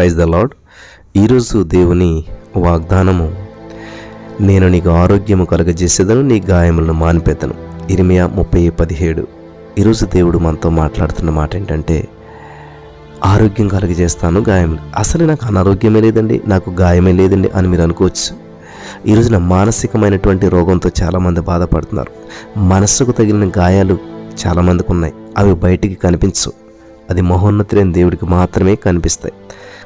Praise the lord ఈరోజు దేవుని వాగ్దానము నేను నీకు ఆరోగ్యము కలగజేసేదను నీ గాయములను మానిపెద్దను ఇరిమియా ముప్పై పదిహేడు. ఈరోజు దేవుడు మనతో మాట్లాడుతున్న మాట ఏంటంటే ఆరోగ్యం కలుగజేస్తాను గాయం అసలు నాకు అనారోగ్యమే లేదండి నాకు గాయమే లేదండి అని మీరు అనుకోవచ్చు. ఈ రోజున మానసికమైనటువంటి రోగంతో చాలామంది బాధపడుతున్నారు. మనస్సుకు తగిలిన గాయాలు చాలామందికి ఉన్నాయి. అవి బయటికి కనిపించవు. అది మహోన్నతులైన దేవుడికి మాత్రమే కనిపిస్తాయి.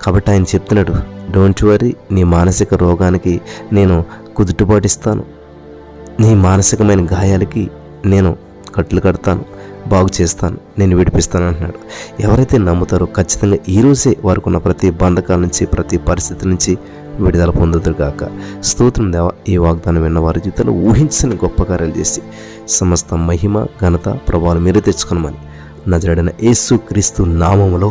కాబట్టి ఆయన చెప్తున్నాడు డోంట్ వరీ నీ మానసిక రోగానికి నేను కుదుటుబాటిస్తాను నీ మానసికమైన గాయాలకి నేను కట్లు కడతాను బాగు చేస్తాను నేను విడిపిస్తాను అంటున్నాడు. ఎవరైతే నమ్ముతారో ఖచ్చితంగా ఈరోజే వారికి ఉన్న ప్రతి బంధకాల నుంచి ప్రతి పరిస్థితి నుంచి విడుదల పొందుతారు కాక స్తోత్రం దేవ ఈ వాగ్దానం విన్న వారి జీవితంలో ఊహించని గొప్ప కార్యాలు చేసి సమస్త మహిమ ఘనత ప్రభావాలు మీరే తెచ్చుకున్నామని నజరడిన యేసు క్రీస్తు నామములో